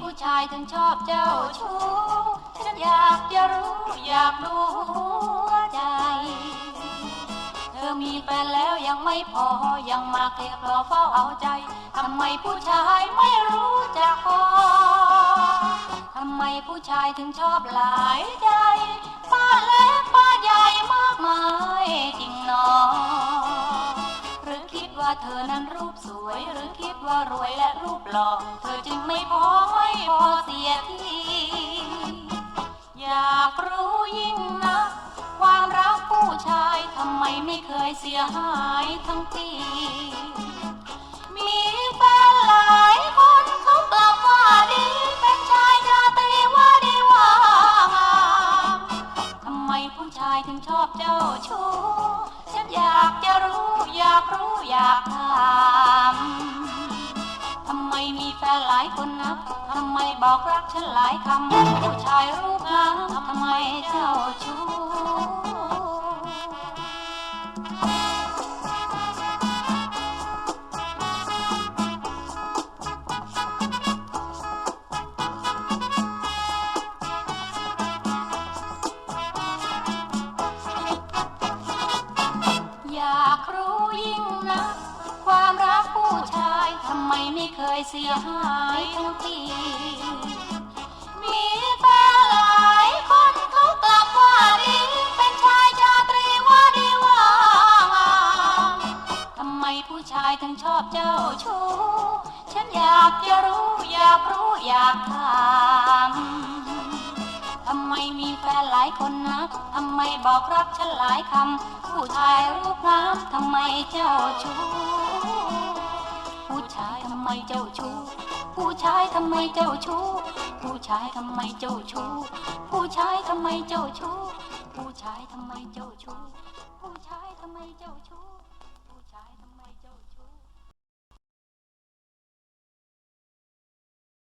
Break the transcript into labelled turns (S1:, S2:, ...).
S1: ผู้ชายถึงชอบเจ้าชู้ฉันอยากจะรู้อยากรู้หัวใจ เธอมีแฟนแล้วยังไม่พอยังมาเคลียร์คลอเฝ้าเอาใจทำไมผู้ชายไม่รู้จักพอทำไมผู้ชายถึงชอบหลายใจป้าเล็กป้าใหญ่มากมายจริงหนอหรือคิดว่าเธอนั้นรูปสวย หรือคิดว่ารวยและรูปหล่อเธอจึงากรู้ยิ่งนะความรักผู้ชายทำไมไม่เคยเสียหายทั้งปี มีแฟนหลายคนเขากลับว่าดีเป็นชายชาตรีว่าดีว่างามทำไมผู้ชายถึงชอบเจ้าชู้ฉันอยากจะรู้อยากรู้อยากถามทำไมมีแฟนหลายคนนะทำไมบอกรักฉันหลายคำผู้ชายรูปงามทำไมเจ้า ชอยากรู้ยิ่งนะ ความรักผู้ชายทำไมไม่เคยเสียหายทั้งที ถึงชอบเจ้าชู้ ฉันอยากจะรู้อยากรู้อยากถามทำไมมีแฟนหลายคนนะทำไมบอกรักฉันหลายคำผู้ชายรูปงามทำไมเจ้าชู้ ผู้ชายทำไมเจ้าชู้ ผู้ชายทำไมเจ้าชู้ ผู้ชายทำไมเจ้าชู้ ผู้ชายทำไมเจ้าชู้ ผู้ชายทำไมเจ้าชู้ ผู้ชายทำไมเจ้าชู้